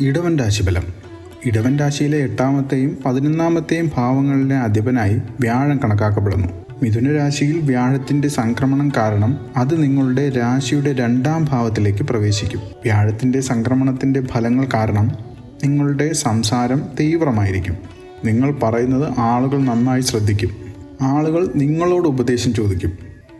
ഇടവൻ രാശിഫലം. ഇടവൻ രാശിയിലെ എട്ടാമത്തെയും പതിനൊന്നാമത്തെയും ഭാവങ്ങളിലെ അധിപനായി വ്യാഴം കണക്കാക്കപ്പെടുന്നു. മിഥുന രാശിയിൽ വ്യാഴത്തിന്റെ സംക്രമണം കാരണം അത് നിങ്ങളുടെ രാശിയുടെ രണ്ടാം ഭാവത്തിലേക്ക് പ്രവേശിക്കും. വ്യാഴത്തിന്റെ സംക്രമണത്തിന്റെ ഫലങ്ങൾ കാരണം നിങ്ങളുടെ സംസാരം തീവ്രമായിരിക്കും. നിങ്ങൾ പറയുന്നത് ആളുകൾ നന്നായി ശ്രദ്ധിക്കും. ആളുകൾ നിങ്ങളോട് ഉപദേശം ചോദിക്കും.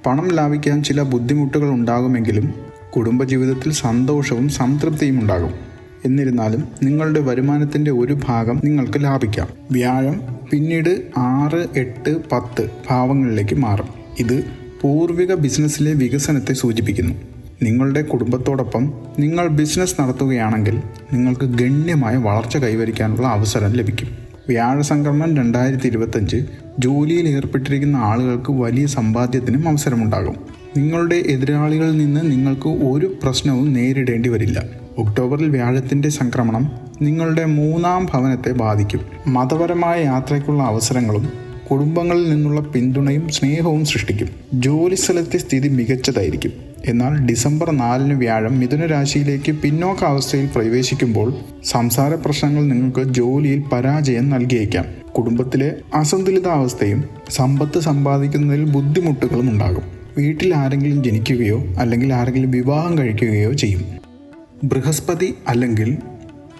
പണം ലാഭിക്കാൻ ചില ബുദ്ധിമുട്ടുകൾ ഉണ്ടാകുമെങ്കിലും കുടുംബജീവിതത്തിൽ സന്തോഷവും സംതൃപ്തിയും ഉണ്ടാകും. എന്നിരുന്നാലും നിങ്ങളുടെ വരുമാനത്തിന്റെ ഒരു ഭാഗം നിങ്ങൾക്ക് ലാഭിക്കാം. വ്യാഴം പിന്നീട് ആറ് എട്ട് പത്ത് ഭാവങ്ങളിലേക്ക് മാറും. ഇത് പൂർവിക ബിസിനസ്സിലെ വികസനത്തെ സൂചിപ്പിക്കുന്നു. നിങ്ങളുടെ കുടുംബത്തോടൊപ്പം നിങ്ങൾ ബിസിനസ് നടത്തുകയാണെങ്കിൽ നിങ്ങൾക്ക് ഗണ്യമായ വളർച്ച കൈവരിക്കാനുള്ള അവസരം ലഭിക്കും. വ്യാഴ സംക്രമണം രണ്ടായിരത്തി ഇരുപത്തഞ്ച് ജോലിയിൽ ഏർപ്പെട്ടിരിക്കുന്ന ആളുകൾക്ക് വലിയ സമ്പാദ്യത്തിനും അവസരമുണ്ടാകും. നിങ്ങളുടെ എതിരാളികളിൽ നിന്ന് നിങ്ങൾക്ക് ഒരു പ്രശ്നവും നേരിടേണ്ടി വരില്ല. ഒക്ടോബറിൽ വ്യാഴത്തിന്റെ സംക്രമണം നിങ്ങളുടെ മൂന്നാം ഭവനത്തെ ബാധിക്കും. മതപരമായ യാത്രയ്ക്കുള്ള അവസരങ്ങളും കുടുംബങ്ങളിൽ നിന്നുള്ള പിന്തുണയും സ്നേഹവും സൃഷ്ടിക്കും. ജോലിസ്ഥലത്തെ സ്ഥിതി മികച്ചതായിരിക്കും. എന്നാൽ ഡിസംബർ നാലിന് വ്യാഴം മിഥുനരാശിയിലേക്ക് പിന്നോക്ക അവസ്ഥയിൽ പ്രവേശിക്കുമ്പോൾ സംസാര പ്രശ്നങ്ങൾ നിങ്ങൾക്ക് ജോലിയിൽ പരാജയം നൽകിയേക്കാം. കുടുംബത്തിലെ അസന്തുലിതാവസ്ഥയും സമ്പത്ത് സമ്പാദിക്കുന്നതിൽ ബുദ്ധിമുട്ടുകളും ഉണ്ടാകും വീട്ടിൽ ആരെങ്കിലും ജനിക്കുകയോ അല്ലെങ്കിൽ ആരെങ്കിലും വിവാഹം കഴിക്കുകയോ ചെയ്യും. ബൃഹസ്പതി അല്ലെങ്കിൽ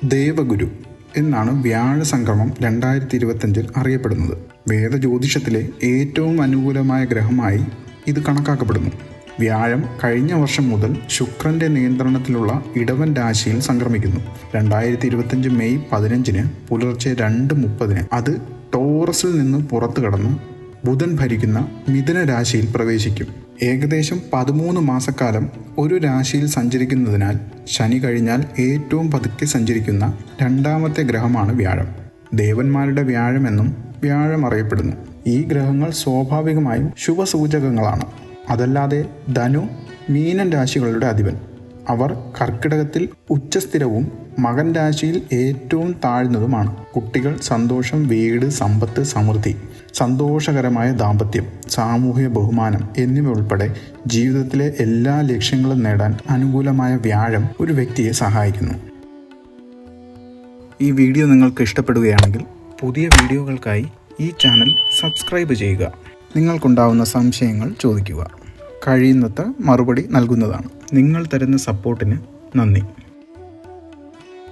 ദേവഗുരു എന്നാണ് വ്യാഴ സംക്രമം രണ്ടായിരത്തി ഇരുപത്തഞ്ചിൽ അറിയപ്പെടുന്നത്. വേദജ്യോതിഷത്തിലെ ഏറ്റവും അനുകൂലമായ ഗ്രഹമായി ഇത് കണക്കാക്കപ്പെടുന്നു. വ്യാഴം കഴിഞ്ഞ വർഷം മുതൽ ശുക്രന്റെ നിയന്ത്രണത്തിലുള്ള ഇടവൻ രാശിയിൽ സംക്രമിക്കുന്നു. രണ്ടായിരത്തി ഇരുപത്തഞ്ച് മെയ് പതിനഞ്ചിന് പുലർച്ചെ രണ്ട് മുപ്പതിന് അത് ടോറസിൽ നിന്ന് പുറത്തു കടന്ന് ബുധൻ ഭരിക്കുന്ന മിഥുന രാശിയിൽ പ്രവേശിക്കും. ഏകദേശം പതിമൂന്ന് മാസക്കാലം ഒരു രാശിയിൽ സഞ്ചരിക്കുന്നതിനാൽ ശനി കഴിഞ്ഞാൽ ഏറ്റവും പതുക്കെ സഞ്ചരിക്കുന്ന രണ്ടാമത്തെ ഗ്രഹമാണ് വ്യാഴം. ദേവന്മാരുടെ വ്യാഴമെന്നും വ്യാഴം അറിയപ്പെടുന്നു. ഈ ഗ്രഹങ്ങൾ സ്വാഭാവികമായും ശുഭസൂചകങ്ങളാണ്. അതല്ലാതെ ധനു മീനൻ രാശികളുടെ അധിപൻ. അവർ കർക്കിടകത്തിൽ ഉച്ചസ്ഥിരവും മകൻ രാശിയിൽ ഏറ്റവും താഴ്ന്നതുമാണ്. കുട്ടികൾ സന്തോഷം വീട് സമ്പത്ത് സമൃദ്ധി സന്തോഷകരമായ ദാമ്പത്യം സാമൂഹ്യ ബഹുമാനം എന്നിവ ഉൾപ്പെടെ ജീവിതത്തിലെ എല്ലാ ലക്ഷ്യങ്ങളും നേടാൻ അനുകൂലമായ വ്യാഴം ഒരു വ്യക്തിയെ സഹായിക്കുന്നു. ഈ വീഡിയോ നിങ്ങൾക്ക് ഇഷ്ടപ്പെടുകയാണെങ്കിൽ പുതിയ വീഡിയോകൾക്കായി ഈ ചാനൽ സബ്സ്ക്രൈബ് ചെയ്യുക. നിങ്ങൾക്കുണ്ടാവുന്ന സംശയങ്ങൾ ചോദിക്കുക. കഴിയുന്നത്ര മറുപടി നൽകുന്നതാണ്. നിങ്ങൾ തരുന്ന സപ്പോർട്ടിന് നന്ദി.